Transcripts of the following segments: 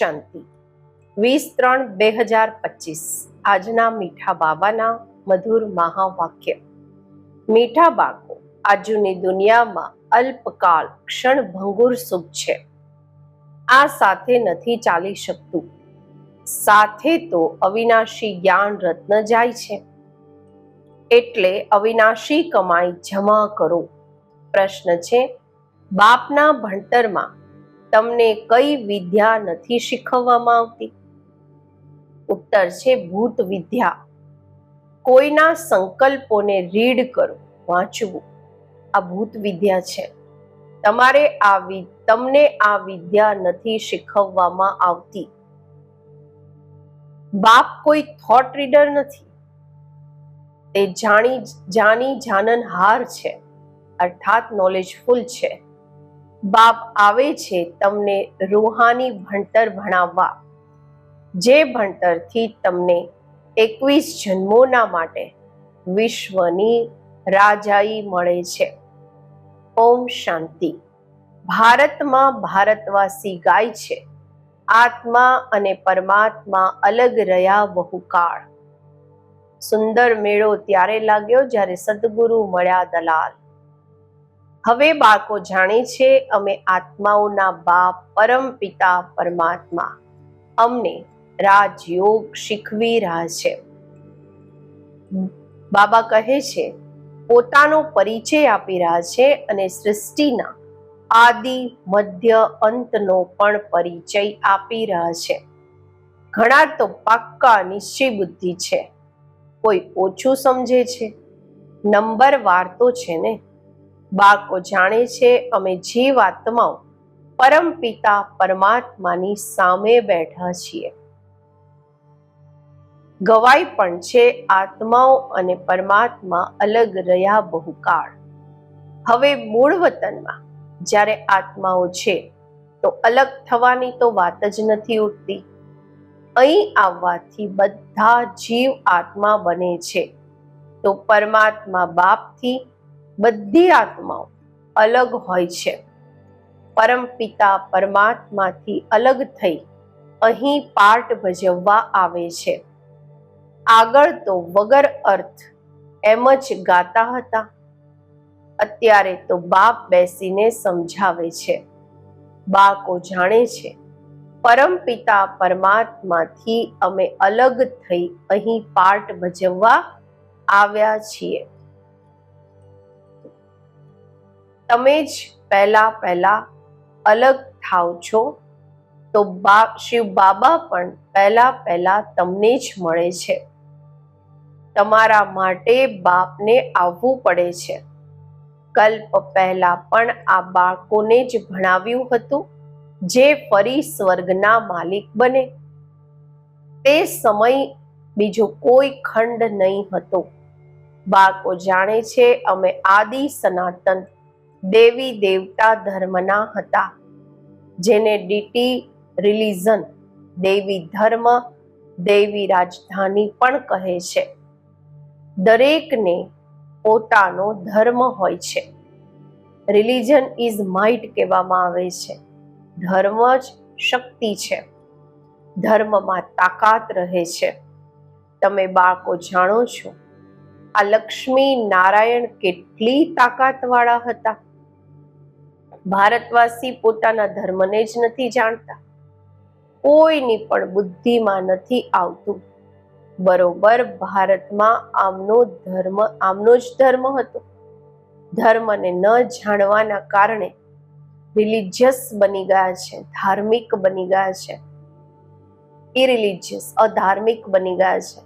શાંતિ. વીસ ત્રણ બે હજાર પચીસ. આજના મીઠા બાબાના મધુર મહાવાક્ય. મીઠા બાળકો, આજની દુનિયામાં અલ્પકાળ, ક્ષણભંગુર સુખ છે. આ સાથે નથી ચાલી શકતું. સાથે તો અવિનાશી જ્ઞાન રત્ન જાય છે. એટલે અવિનાશી કમાઈ જમા કરો. પ્રશ્ન છે, બાપના ભણતરમાં તમને કઈ વિદ્યા નથી શીખવવામાં આવતી? ઉત્તર છે ભૂત વિદ્યા. કોઈના સંકલ્પોને રીડ કરો, વાંચવું. આ ભૂત વિદ્યા છે. તમારે આ તમને આ વિદ્યા નથી શીખવવામાં આવતી. બાપ કોઈ થોટ રીડર નથી. તે જાણી જાની જાનનહાર છે. અર્થાત નોલેજફુલ છે. બાપ આવે છે તમને રૂહાની ભણતર ભણાવવા. જે ભણતરથી તમને એકવીસ જન્મોના માટે વિશ્વની રાજાઈ મળે છે. ઓમ શાંતિ. ભારતમાં ભારતવાસી ગાય છે. આત્મા અને પરમાત્મા અલગ રહ્યા બહુકાળ. સુંદર મેળો ત્યારે લાગ્યો જ્યારે સદગુરુ મળ્યા દલાલ. હવે બાળકો જાણે છે અમે આત્માઓના બાપ, પરમ પિતા, પરમાત્મા. અમને રાજયોગ શીખવી રહ્યા છે. બાબા કહે છે, પોતાનો પરિચય આપી રહ્યા છે અને સૃષ્ટિના આદિ, મધ્ય, અંતનો પણ પરિચય આપી રહ્યા છે. ઘણા તો પાક્કા નિશ્ચય બુદ્ધિ છે. કોઈ ઓછું સમજે છે. નંબર વાર તો છે ને? બાળકો જાણે છે, અમે જીવ આત્માઓ પરમ પિતા પરમાત્માની સામે બેઠા છીએ. ગવાય પણ છે, આત્માઓ અને પરમાત્મા અલગ રહ્યા બહુકાળ. હવે મૂળ વતનમાં જ્યારે આત્માઓ છે, તો અલગ થવાની તો વાત જ નથી ઉઠતી અહીં આવવાથી બધા જીવ આત્મા બને છે. તો પરમાત્મા બાપથી બધી આત્માઓ અલગ હોય છે. પરમ પિતા પરમાત્માથી અલગ થઈ અહીં પાઠ ભજવવા આવે છે. આગળ તો વગર અર્થ એમ જ ગાતા હતા. અત્યારે તો બાપ બેસીને સમજાવે છે. બાકો જાણે છે, પરમ પિતા પરમાત્માથી અમે અલગ થઈ અહીં પાર્ટ ભજવવા આવ્યા છીએ. તમે જ પહેલા પહેલા અલગ થાવ છો, તો બાપ શિવ બાબા પણ પહેલા પહેલા તમને જ મળે છે. તમારા માટે બાપને આવવું પડે છે. કલ્પ પહેલા પણ આ બાળકોને જ ભણાવ્યું હતું, જે ફરી સ્વર્ગના માલિક બને. તે સમય બીજો કોઈ ખંડ નહીં હતો. બાળકો જાણે છે, અમે આદિ સનાતન દેવી દેવતા ધર્મના હતા. જેને ડીટી રિલિઝન દેવી ધર્મ, દેવી રાજધાની પણ કહે છે. દરેકને પોતાનો ધર્મ હોય છે. રિલિજન ઇઝ માઇટ કહેવામાં આવે છે. ધર્મ જ શક્તિ છે. ધર્મમાં તાકાત રહે છે. તમે બાળકો જાણો છો, આ લક્ષ્મી નારાયણ કેટલી તાકાતવાળા હતા. ભારતવાસી પોતાના ધર્મને જ નથી જાણતા. કોઈની પણ બુદ્ધિમાં નથી આવતું. બરોબર, ભારતમાં આમનો ધર્મ, આમનો જ ધર્મ હતો. ધર્મને ન જાણવાના કારણે રિલિજિયસ બની ગયા છે, ધાર્મિક બની ગયા છે. ઇરિલિજિયસ અધાર્મિક બની ગયા છે.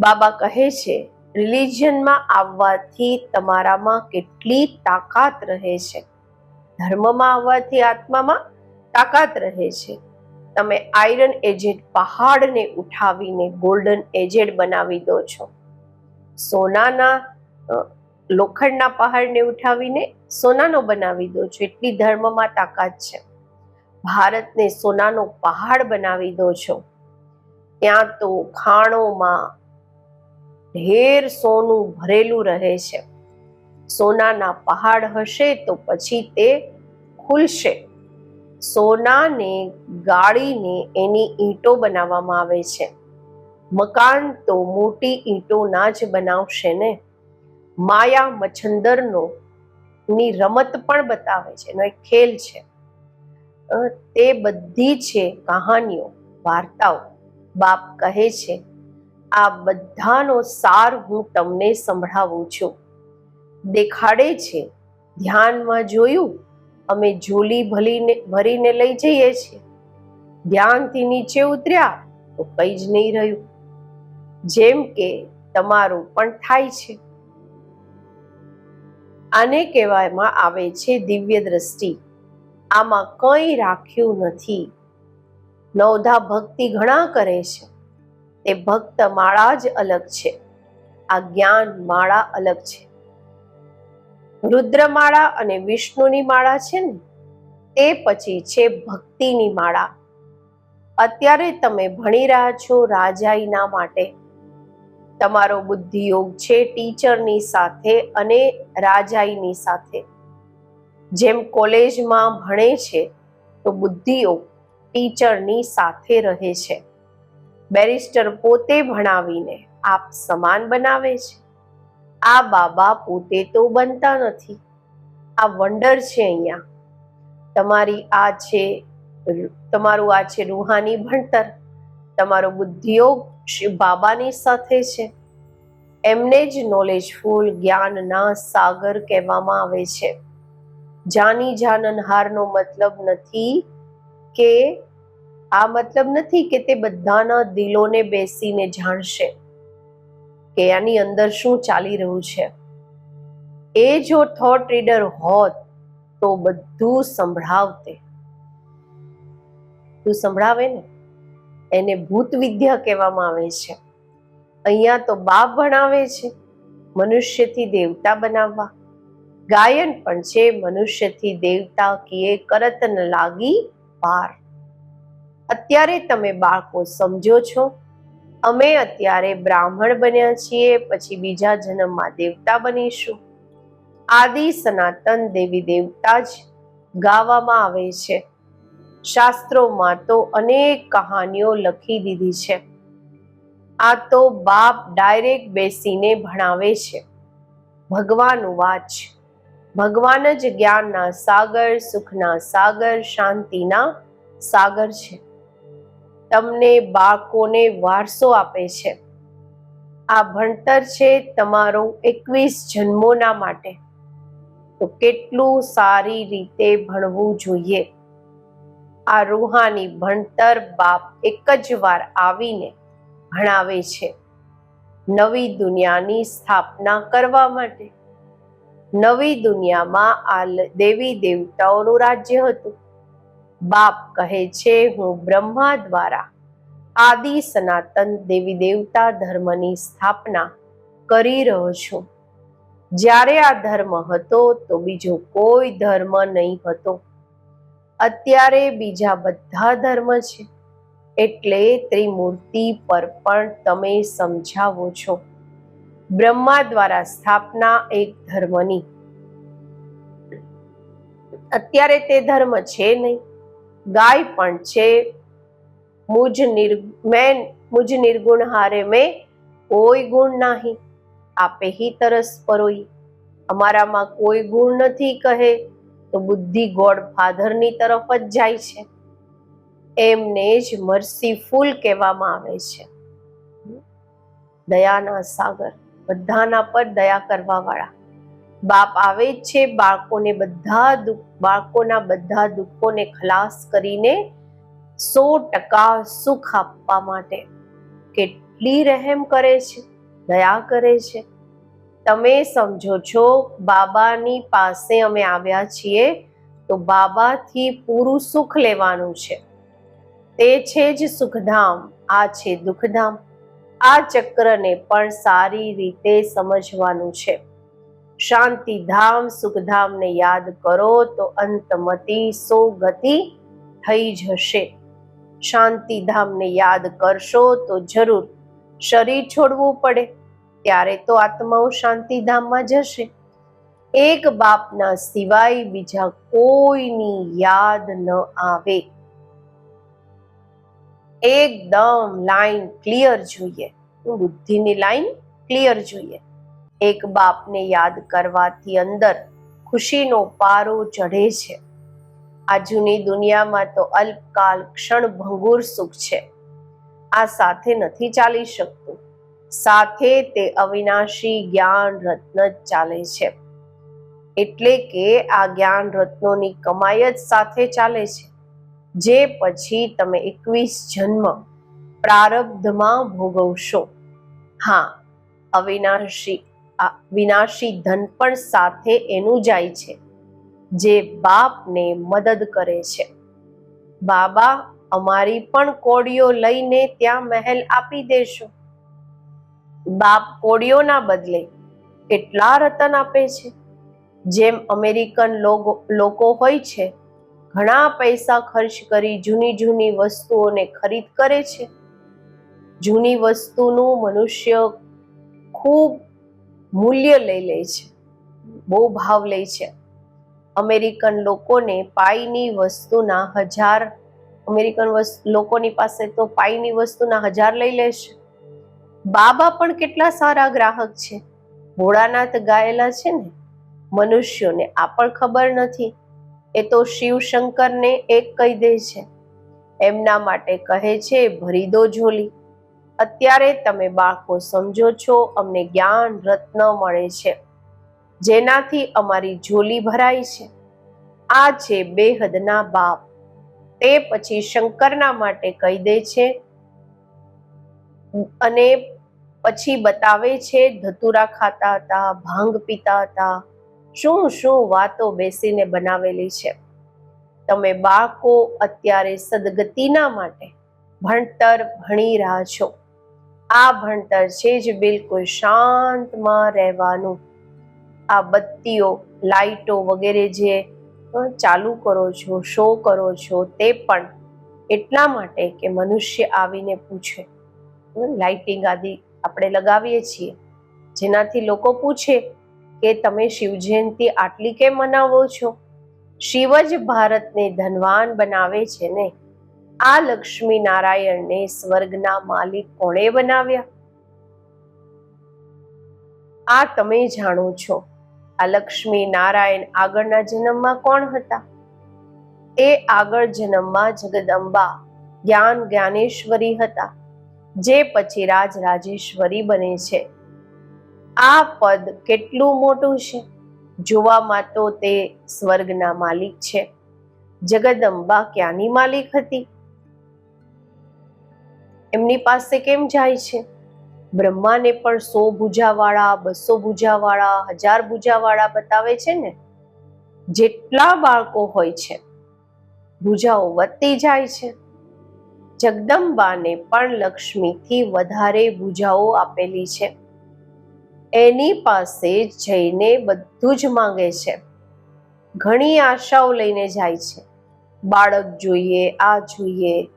બાબા કહે છે રિલિજિયનમાં આવવાથી તમારામાં કેટલી તાકાત રહે છે. ધર્મમાં આવવાથી આત્મામાં તાકાત રહે છે. તમે આયરન એજેડ પહાડને ઉઠાવીને ગોલ્ડન એજેડ બનાવી દો છો. સોનાના લોખંડના પહાડને ઉઠાવીને સોનાનો બનાવી દો છો. એટલી ધર્મમાં તાકાત છે. ભારતને સોનાનો પહાડ બનાવી દો છો. ત્યાં તો ખાણોમાં ઢેર સોનું ભરેલું રહે છે. સોનાના પહાડ હશે તો પછી તે ખુલશે. સોનાને ગાળીને એની ઈંટો બનાવવામાં આવે છે. મકાન તો મોટી ઈંટોના જ બનાવશે ને? માયા મચ્છંદરનો ની રમત પણ બતાવે છે, એનો એક ખેલ છે. તે બધી છે કહાનીઓ, વાર્તાઓ બાપ કહે છે. આ બધાનો સાર હું તમને સંભળાવું છું. દેખાડે છે. ધ્યાનમાં જોયું? અમે ઝોલી ભલીને ભરીને લઈ જઈએ છીએ. ધ્યાનથી નીચે ઉતર્યા તો કંઈ જ નહીં રહ્યું. જેમ કે તમારું પણ થાય છે. આને કહેવામાં આવે છે દિવ્ય દ્રષ્ટિ. આમાં કંઈ રાખ્યું નથી. નવધા ભક્તિ ઘણા કરે છે. તે ભક્ત માળા જ અલગ છે. આ જ્ઞાન માળા અલગ છે. રુદ્રમાળા અને વિષ્ણુની માળા છે ને તે પછી છે ભક્તિની માળા. અત્યારે તમે ભણી રહ્યા છો રાજાઈના માટે. તમારો બુદ્ધિયોગ છે ટીચરની સાથે અને રાજાઈની સાથે. જેમ કોલેજમાં ભણે છે, તો બુદ્ધિયોગ ટીચરની સાથે રહે છે. બેરિસ્ટર પોતે ભણાવીને આપ સમાન બનાવે છે. આ બાબા પોતે તો બનતા નથી. આ વંડર છે અહીંયા. તમારી આ છે, તમારું આ છે રૂહાની ભણતર. તમારો બુદ્ધિયોગ બાબાની સાથે છે. એમને જ નોલેજફુલ જ્ઞાનના સાગર કહેવામાં આવે છે. જાની જાનનહારનો મતલબ નથી કે, આ મતલબ નથી કે તે બધાના દિલોને બેસીને જાણશે. કે આની અંદર શું ચાલી રહ્યું છે. એ જો થોટ રીડર હોત તો બધું સંભળાવતે. તું સંભળાવે ને? એને ભૂત વિદ્યા કહેવામાં આવે છે. અહીંયા તો બાપ ભણાવે છે, મનુષ્યથી દેવતા બનાવવા. ગાયન પણ છે, મનુષ્યથી દેવતા કીએ કરત ન લાગી પાર. અત્યારે તમે બાળકો સમજો છો અમે અત્યારે બ્રાહ્મણ બન્યા છીએ, પછી બીજા જન્મમાં દેવતા બનીશું. આદિ સનાતન દેવી દેવતા જ ગાવામાં આવે છે. શાસ્ત્રોમાં તો અનેક કહાનીઓ લખી દીધી છે. આ તો બાપ ડાયરેક્ટ બેસીને ભણાવે છે. ભગવાન વાચ. ભગવાન જ જ્ઞાનના સાગર, સુખના સાગર, શાંતિના સાગર છે. તમને બાળકોને વારસો આપે છે. આ ભણતર છે તમારો એકવીસ જન્મોના માટે. તો કેટલું સારી રીતે ભણવું જોઈએ. આ રૂહાની ભણતર બાપ એક જ વાર આવીને ભણાવે છે. નવી દુનિયાની સ્થાપના કરવા માટે. નવી દુનિયામાં આ દેવી દેવતાઓનું રાજ્ય હતું. બાપ કહે છે, હું બ્રહ્મા દ્વારા આદિ સનાતન દેવી દેવતા ધર્મની સ્થાપના કરી રહ્યો છું. જ્યારે આ ધર્મ હતો, તો બીજો કોઈ ધર્મ નહીં હતો. અત્યારે બીજા બધા ધર્મ છે. એટલે ત્રિમૂર્તિ પર પણ તમે સમજાવો છો. બ્રહ્મા દ્વારા સ્થાપના એક ધર્મની. અત્યારે તે ધર્મ છે નહીં. ગાય પણ છે. મુજ નિર મેં મુજ નિર્ગુણ હારે મેં કોઈ ગુણ નહીં. આપે હિ તરસ પરોઈ. અમારામાં કોઈ ગુણ નથી કહે, તો બુદ્ધિ ગોડ ફાધરની તરફ જ જાય છે. એમને જ મર્સીફુલ કહેવામાં આવે છે. દયાના સાગર, બધાના પર દયા કરવા વાળા બાપ આવે છે, બાળકોને બધા દુઃખ, બાળકોના બધા દુઃખોને ખલાસ કરીને સો ટકા સુખ આપવા માટે કેટલી રહેમ કરે છે, દયા કરે છે. તમે સમજો છો, બાબાની પાસે અમે આવ્યા છીએ, તો બાબાથી પૂરું સુખ લેવાનું છે. તે છે જ સુખધામ, આ છે દુઃખધામ. આ ચક્રને પણ સારી રીતે સમજવાનું છે. શાંતિધામ સુખધામને યાદ કરો તો અંતમતી સો ગતિ થઈ જશે. શાંતિધામને યાદ કરશો તો જરૂર શરીર છોડવું પડે. ત્યારે તો આત્માઓ શાંતિધામમાં જશે. એક બાપના સિવાય બીજા કોઈની યાદ ન આવે. એકદમ લાઈન ક્લિયર જોઈએ. બુદ્ધિની લાઈન ક્લિયર જોઈએ. એક બાપને યાદ કરવાથી અંદર ખુશીનો પારો ચઢે છે. આ જૂની દુનિયામાં તો અલ્પકાલ ક્ષણ ભંગુર સુખ છે. આ સાથે નથી ચાલી શકતું. સાથે તે અવિનાશી જ્ઞાન રત્ન જ ચાલે છે. એટલે કે આ જ્ઞાન રત્નોની કમાઈ જ સાથે ચાલે છે. જે પછી તમે એકવીસ જન્મ પ્રારબ્ધમાં ભોગવશો. હા, અવિનાશી. વિનાશી ધન પણ સાથે એનું જાય છે, જે બાપને મદદ કરે છે. બાબા, અમારી પણ કોડીઓ લઈને ત્યાં મહેલ આપી દેશો. બાપ કોડીઓના બદલે કેટલા રતન આપે છે. જેમ અમેરિકન લોકો હોય છે, ઘણા પૈસા ખર્ચ કરી જૂની જૂની વસ્તુઓને ખરીદ કરે છે. જૂની વસ્તુનું મનુષ્ય ખૂબ મૂલ્ય લઈ લે છે. બહુ ભાવ લે છે. અમેરિકન લોકોને પાઈની વસ્તુના હજાર, અમેરિકન લોકોની પાસે તો પાઈની વસ્તુના હજાર લઈ લે છે. બાબા પણ કેટલા સારા ગ્રાહક છે. ભોળાનાથ ગાયેલા છે ને, મનુષ્યોને આ પણ ખબર નથી. એ તો શિવ શંકરને એક કહી દે છે. એમના માટે કહે છે, ભરી દો ઝોલી. અત્યારે તમે બાળકો સમજો છો, અમને જ્ઞાન, રત્ન મળે છે. જેનાથી અમારી ઝોલી ભરાય છે. આ છે બેહદના બાપ. તે પછી શંકરના માટે કહી દે છે અને પછી બતાવે છે, ધતુરા ખાતા હતા, ભાંગ પીતા હતા. શું શું વાતો બેસીને બનાવેલી છે. તમે બાળકો અત્યારે સદગતિના માટે ભણતર ભણી રહ્યા છો. આ ભણતર છે જ બિલકુલ શાંતમાં રહેવાનું. આ બત્તીઓ, લાઈટો વગેરે જે ચાલુ કરો છો, શો કરો છો, તે પણ એટલા માટે કે મનુષ્ય આવીને પૂછે. લાઇટિંગ આદિ આપણે લગાવીએ છીએ. જેનાથી લોકો પૂછે કે તમે શિવ જયંતિ આટલી કેમ મનાવો છો? શિવ જ ભારતને ધનવાન બનાવે છે ને? આ લક્ષ્મી નારાયણને સ્વર્ગના માલિક કોણે બનાવ્યા? આ તમે જાણો છો, આ લક્ષ્મી નારાયણ આગળના જન્મમાં કોણ હતા? એ આગળ જન્મમાં જગદંબા જ્ઞાન જ્ઞાનેશ્વરી હતા, જે પછી રાજ રાજેશ્વરી બને છે. આ પદ કેટલું મોટું છે? જોવામાં તો તે સ્વર્ગના માલિક છે. જગદંબા ક્યાંની માલિક હતી? એમની પાસે કેમ જાય છે? બ્રહ્માને પણ સો ભુજાવાળા, બસો ભુજાવાળા, હજાર ભુજાવાળા બતાવે છે ને? જેટલા બાળકો હોય છે, ભુજાઓ વધતી જાય છે. જગદંબાને પણ લક્ષ્મીથી વધારે ભુજાઓ આપેલી છે. એની પાસે જઈને બધું જ માંગે છે. ઘણી આશાઓ લઈને જાય છે. બાળક જોઈએ, આ જોઈએ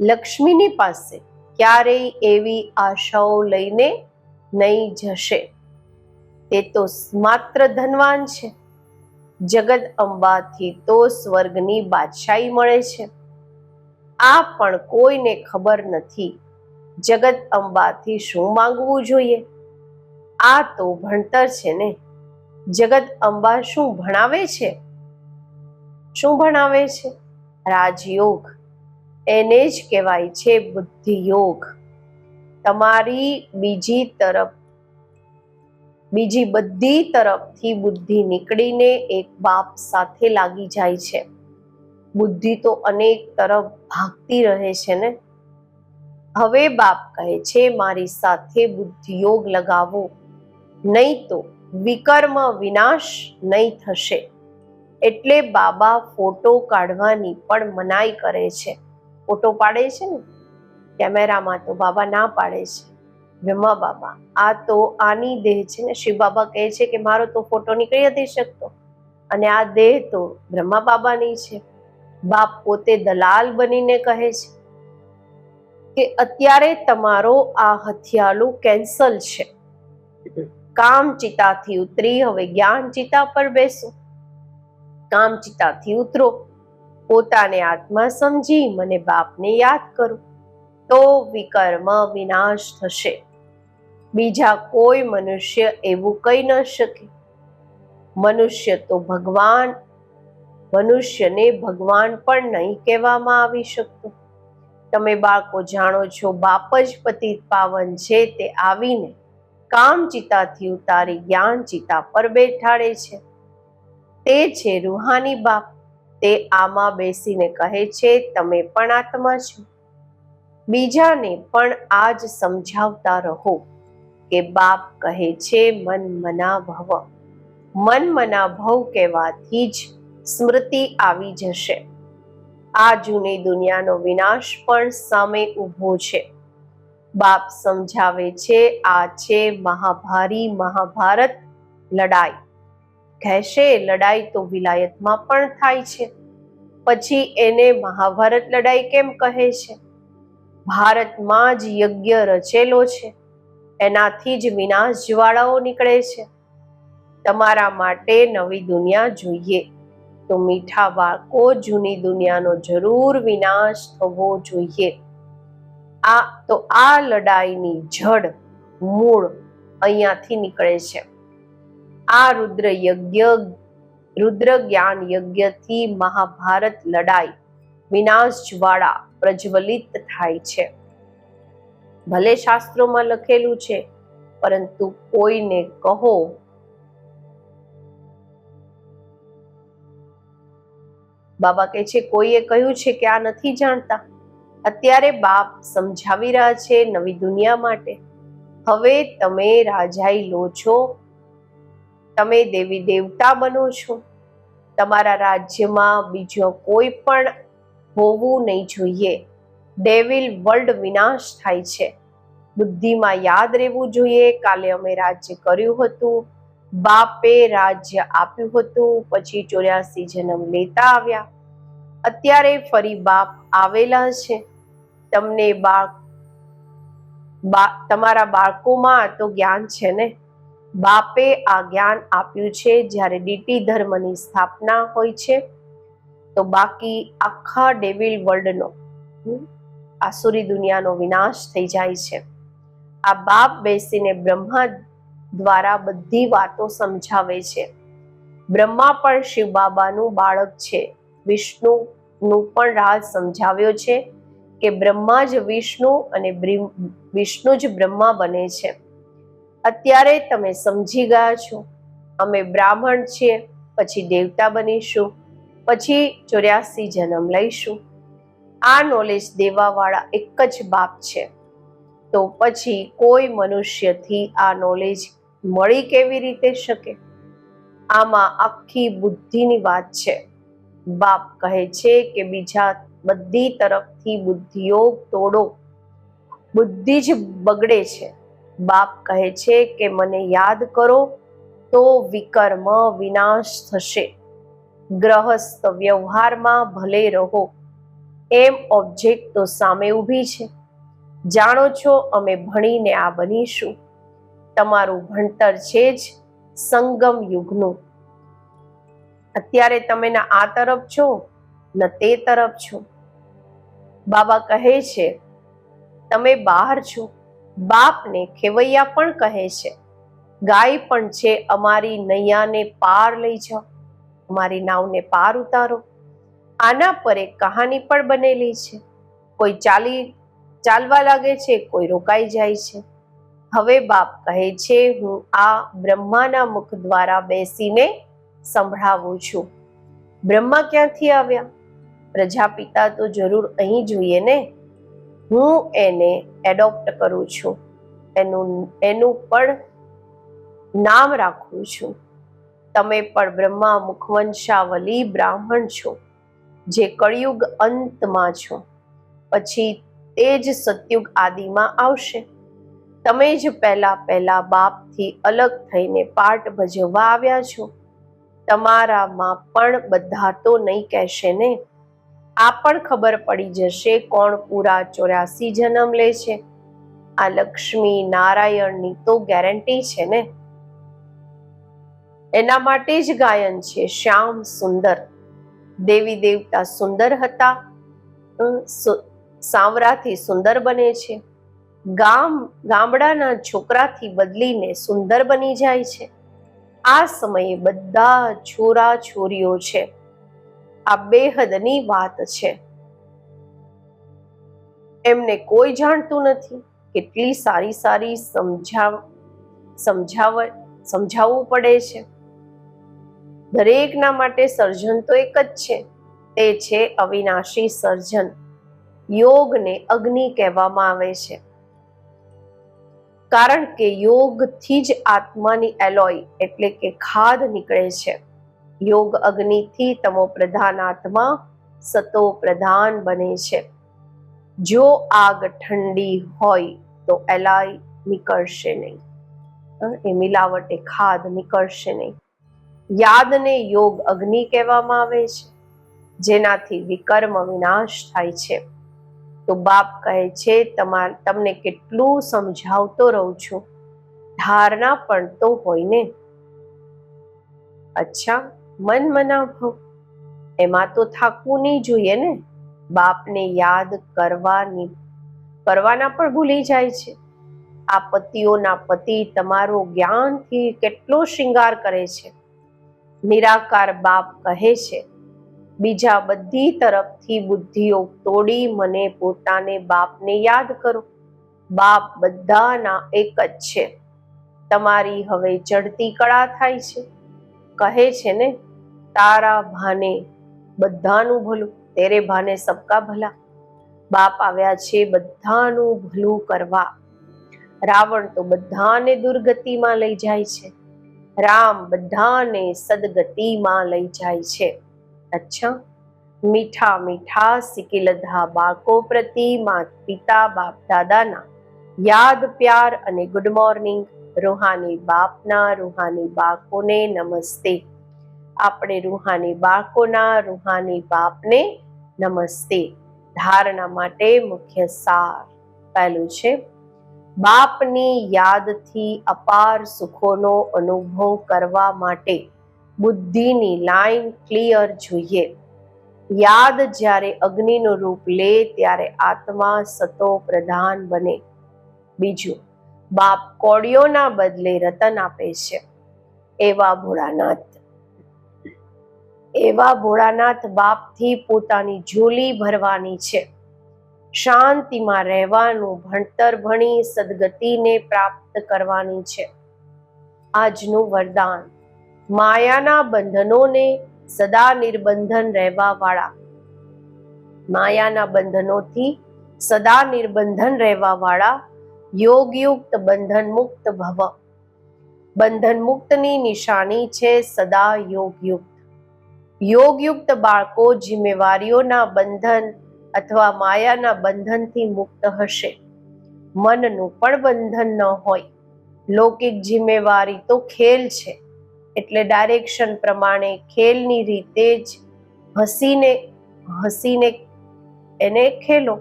લક્ષ્મીની પાસે ક્યારેય એવી આશાઓ લઈને નહીં જશે. તે તો માત્ર ધનવાન છે. જગત અંબાથી તો સ્વર્ગની બાદશાહી મળે છે. આ પણ કોઈને ખબર નથી જગત અંબાથી શું માંગવું જોઈએ. આ તો ભણતર છે ને. જગત અંબા શું ભણાવે છે? શું ભણાવે છે? રાજયોગ એને જ કહેવાય છે બુદ્ધિ યોગ તમારી બીજી તરફ, બીજી બધી તરફથી બુદ્ધિ નીકળીને એક બાપ સાથે લાગી જાય છે. બુદ્ધિ તો અનેક તરફ ભાગતી રહે છે ને? હવે બાપ કહે છે, મારી સાથે બુદ્ધિયોગ લગાવો. નહીં તો વિકર્મ વિનાશ નહીં થશે. એટલે બાબા ફોટો કાઢવાની પણ મનાઈ કરે છે. ફોટો પાડે છે ને, કેમેરામાં તો બાબા ના પાડે છે. બ્રહ્મા બાબા, આ તો આની દેહ છે ને, શિવ બાબા કહે છે કે મારો તો ફોટો નીકળી નથી શકતો. અને આ દેહ તો બ્રહ્મા બાબાની છે. બાપ પોતે દલાલ બનીને કહે છે કે અત્યારે તમારો આ હથિયાલું કેન્સલ છે. કામ ચિતાથી ઉતરી, હવે જ્ઞાન ચિતા પર બેસો. કામ ચિતાથી ઉતરો. પોતાને આત્મા સમજી મને બાપને યાદ કરો. તો વિકર્મ વિનાશ થશે. બીજા કોઈ મનુષ્ય એવું કહી ન શકે. મનુષ્ય તો ભગવાન, મનુષ્યને ભગવાન પણ નહીં કહેવામાં આવી શકતું. તમે બાળકો જાણો છો, બાપ જ પતિ પાવન છે તે આવીને કામ ચિતાથી ઉતારી જ્ઞાન ચિતા પર બેઠાડે છે. તે છે રૂહાની બાપ. તે આમાં બેસીને કહે છે, તમે પણ આત્મા છો. બીજાને પણ આ જ સમજાવતા રહો કે બાપ કહે છે, મન મના ભવ મન મના ભવ કહેવાથી જ સ્મૃતિ આવી જશે. આ જૂની દુનિયાનો વિનાશ પણ સામે ઊભો છે. બાપ સમજાવે છે, આ છે મહાભારી મહાભારત લડાઈ. કહેશે, લડાઈ તો વિલાયતમાં પણ થાય છે. પછી એને મહાભારત લડાઈ કેમ કહે છે? ભારતમાં જ યજ્ઞ રચેલો છે. એનાથી જ વિનાશ જ્વાળાઓ નીકળે છે. તમારા માટે નવી દુનિયા જોઈએ. તો મીઠા બાળકો જૂની દુનિયાનો જરૂર વિનાશ થવો જોઈએ. આ, તો આ લડાઈની જડ મૂળ અહીંયાથી નીકળે છે. આ રુદ્ર યજ્ઞ રુદ્ર જ્ઞાન યજ્ઞથી મહાભારત લડાઈ વિનાશ જ્વાળા પ્રજ્વલિત થાય છે. ભલે શાસ્ત્રોમાં લખેલું છે, પરંતુ કોઈને કહો. બાબા કહે છે, કોઈએ કહ્યું છે કે આ નથી જાણતા? અત્યારે બાપ સમજાવી રહ્યા છે નવી દુનિયા માટે. હવે તમે રાજાઈ લો છો તમે દેવી દેવતા બનો છો. તમારા રાજ્યમાં બીજો કોઈ પણ હોવું નહીં જોઈએ. ડેવિલ વર્લ્ડ વિનાશ થાય છે. બુદ્ધિમાં યાદ રહેવું જોઈએ. કાલે અમે રાજ્ય કર્યું હતું. બાપે રાજ્ય આપ્યું હતું. પછી ચોર્યાસી જન્મ લેતા આવ્યા. અત્યારે ફરી બાપ આવેલા છે. તમને બાળ તમારા બાળકોમાં તો જ્ઞાન છે ને? બાપે આ જ્ઞાન આપ્યું છે જ્યારે ડીટી ધર્મની સ્થાપના હોય છે. તો બાકી આખા ડેવિલ વર્લ્ડનો આસુરી દુનિયાનો વિનાશ થઈ જાય છે. આ બાપ બેસીને બ્રહ્મા દ્વારા બધી વાતો સમજાવે છે. બ્રહ્મા પણ શિવ બાબાનું બાળક છે. વિષ્ણુનું પણ રાજ સમજાવ્યો છે કે બ્રહ્મા જ વિષ્ણુ અને વિષ્ણુ જ બ્રહ્મા બને છે. અત્યારે તમે સમજી ગયા છો. અમે બ્રાહ્મણ છીએ, પછી દેવતા બનીશું, પછી ચોર્યાસી જન્મ લઈશું. આ નોલેજ દેવાવાળા એક જ બાપ છે. તો પછી કોઈ મનુષ્યથી આ નોલેજ મળી કેવી રીતે શકે? આમાં આખી બુદ્ધિની વાત છે. બાપ કહે છે કે બીજા બધી તરફથી બુદ્ધિયોગ તોડો. બુદ્ધિ જ બગડે છે. બાપ કહે છે કે મને યાદ કરો તો વિકર્મ વિનાશ થશે. ગ્રહસ્થ વ્યવહારમાં ભલે રહો, એમ ઓબ્જેક્ટ તો સામે ઊભી છે. જાણો છો, અમે ભણીને આ બનીશું. તમારું ભણતર છે જ સંગમ યુગનું. અત્યારે તમે ના આ તરફ છો, ન તે તરફ છો. બાબા કહે છે, તમે બહાર છો. બાપને ખેવૈયા પણ કહે છે, ગાય પણ છે અમારી નૈયાને પાર લઈ જાઓ, અમારી નાવને પાર ઉતારો. આના પર એક કહાની પણ બનેલી છે, કોઈ ચાલી, ચાલવા લાગે છે, કોઈ રોકાઈ જાય છે. હવે બાપ કહે છે, હું આ બ્રહ્માના મુખ દ્વારા બેસીને સંભળાવું છું. બ્રહ્મા ક્યાંથી આવ્યા? પ્રજાપિતા તો જરૂર અહીં જોઈએ ને? હું એને એડોપ્ટ કરું છું. એનું એનું પણ નામ રાખું છું. તમે પણ બ્રહ્મા મુખવંશાવલી બ્રાહ્મણ છો, જે કળિયુગ અંતમાં છો. પછી તે જ સતયુગ આદિમાં આવશે. તમે જ પહેલા પહેલા બાપથી અલગ થઈને પાઠ ભજવવા આવ્યા છો. તમારામાં પણ બધા તો નહીં કહેશે ને? આ પણ ખબર પડી જશે કોણ પૂરા ચોર્યાસી જન્મ લે છે. આ લક્ષ્મી નારાયણની તો ગેરંટી છે ને. એના માટે જ ગાયન છે શ્યામ સુંદર. દેવી દેવતા સુંદર હતા. સાંવરાથી સુંદર બને છે. ગામ ગામડાના છોકરાથી બદલીને સુંદર બની જાય છે. આ સમયે બધા છોરા છોરીઓ છે. આ બેહદની વાત છે. એમને કોઈ જાણતું નથી કેટલી સારી સારી સમજાવ સમજાવ, સમજાવવું પડે છે. દરેકના માટે સર્જન તો એક જ છે. તે છે અવિનાશી સર્જન. યોગને અગ્નિ કહેવામાં આવે છે. કારણ કે યોગથી જ આત્માની એલોય એટલે કે ખાદ નીકળે છે. યોગ અગ્નિથી તમો પ્રધાન આત્મા સતો પ્રધાન બને છે. જો આગ ઠંડી હોય તો એલાય નીકળશે નહીં. એ મિલાવટે ખાદ નીકળશે નહીં. યાદને યોગ અગ્નિ કહેવામાં આવે છે, જેનાથી વિકર્મ વિનાશ થાય છે. તો બાપ કહે છે, તમાર, તમને કેટલું સમજાવતો રહું છું. ધારણા પણ તો હોય ને? અચ્છા મન મનાભવ એમાં તો થાકવું નહીં જોઈએ ને. બાપને યાદ કરવાની, કરવાના પણ ભૂલી જાય છે. આ પતિઓના પતિ તમારો જ્ઞાનથી કેટલો શૃંગાર કરે છે. નિરાકાર બાપ કહે છે, બીજા બધી તરફથી બુદ્ધિઓ તોડી મને પોતાને બાપને યાદ કરો. બાપ બધાના એક જ છે. તમારી હવે ચડતી કળા થાય છે. કહે છે ને તારા ભાને બધાનું ભલું, તેરે ભાને સબકા ભલા. બાપ આવ્યા છે બધાનું ભલું કરવા. રાવણ તો બધાને દુર્ગતિમાં લઈ જાય છે. રામ બધાને સદગતિમાં લઈ જાય છે. અચ્છા, મીઠા મીઠા સિકિલધા બાળકો પ્રતિ માત પિતા બાપ દાદાના. યાદ, પ્યાર અને ગુડ મોર્નિંગ રૂહાની બાપના, રૂહાની બાળકોને નમસ્તે. આપણે રૂહાની બાળકોના, રૂહાની બાપને નમસ્તે. ધારણા માટે મુખ્ય સાર પહેલું છે, બાપની યાદથી અપાર સુખોનો અનુભવ કરવા માટે બુદ્ધિની લાઈન ક્લિયર જોઈએ. યાદ જ્યારે અગ્નિનું રૂપ લે ત્યારે આત્મા સતો પ્રધાન બને. બીજું, બાપ કોડિયોના બદલે રતન આપે છે. એવા ભોળાનાથ એવા ભોળાનાથ બાપથી પોતાની ઝોલી ભરવાની છે. શાંતિમાં રહેવાનું ભણતર ભણી સદગતિને પ્રાપ્ત કરવાની છે. આજનું વરદાન. માયાના બંધનોને સદા નિર્બંધન રહેવા વાળા માયાના બંધનોથી સદા નિર્બંધન રહેવા વાળા યોગયુક્ત બંધન મુક્ત ભવ. બંધન મુક્તની નિશાની છે સદા યોગયુક્ત. યોગયુક્ત બાળકો જિમ્મેવારીઓના બંધન અથવા માયાના બંધનથી મુક્ત હશે. મનનું પણ બંધન ન હોય. લૌકિક જિમ્મેવારી તો ખેલ છે. એટલે ડાયરેક્શન પ્રમાણે ખેલની રીતે જ હસીને હસીને એને ખેલો,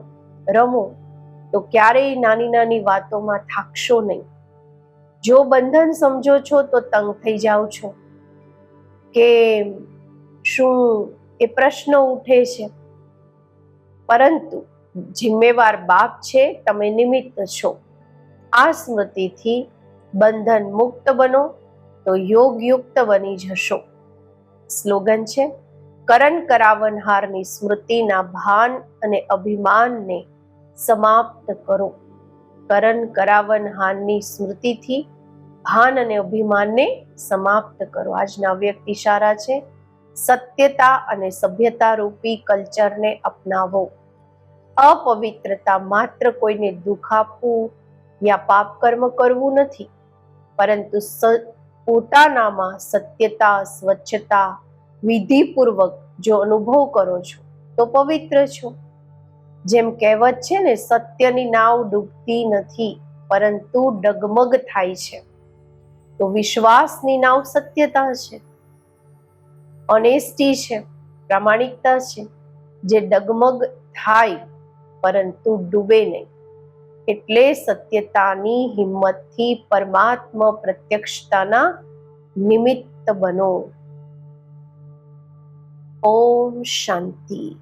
રમો. તો ક્યારેય નાની નાની વાતોમાં થાકશો નહીં. જો બંધન સમજો છો તો તંગ થઈ જાઓ છો. કે શું એ પ્રશ્ન ઉઠે છે. પરંતુ જિમ્મેવાર બાપ છે, તમે નિમિત્ત છો. આ સ્મૃતિથી બંધન મુક્ત બનો, તો યોગયુક્ત બની જશો. સ્લોગન છે, કરણ કરાવનહારની સ્મૃતિના ભાન અને અભિમાનને સમાપ્ત કરો. કરણ કરાવનહારની સ્મૃતિથી ભાન અને અભિમાનને સમાપ્ત કરો. આજના વ્યક્તિ સારા છે. સત્યતા અને સભ્યતા રૂપી કલ્ચરને અપનાવો. અપવિત્રતા માત્ર કોઈને દુઃખ આપવું યા પાપ કર્મ કરવું નથી, પરંતુ પોતાનામાં સત્યતા, સ્વચ્છતા, વિધિપૂર્વક જો અનુભવ કરો છો, તો પવિત્ર છો. જેમ કહેવત છે ને, સત્યની નાવ ડૂબતી નથી, પરંતુ ડગમગ થાય છે. તો વિશ્વાસની નાવ સત્યતા છે. ઓનેસ્ટી છે, પ્રામાણિકતા છે, જે ડગમગ થાય પરંતુ ડૂબે નહીં. એટલે સત્યતાની હિંમતથી પરમાત્મા પ્રત્યક્ષતાના નિમિત્ત બનો. ઓમ શાંતિ.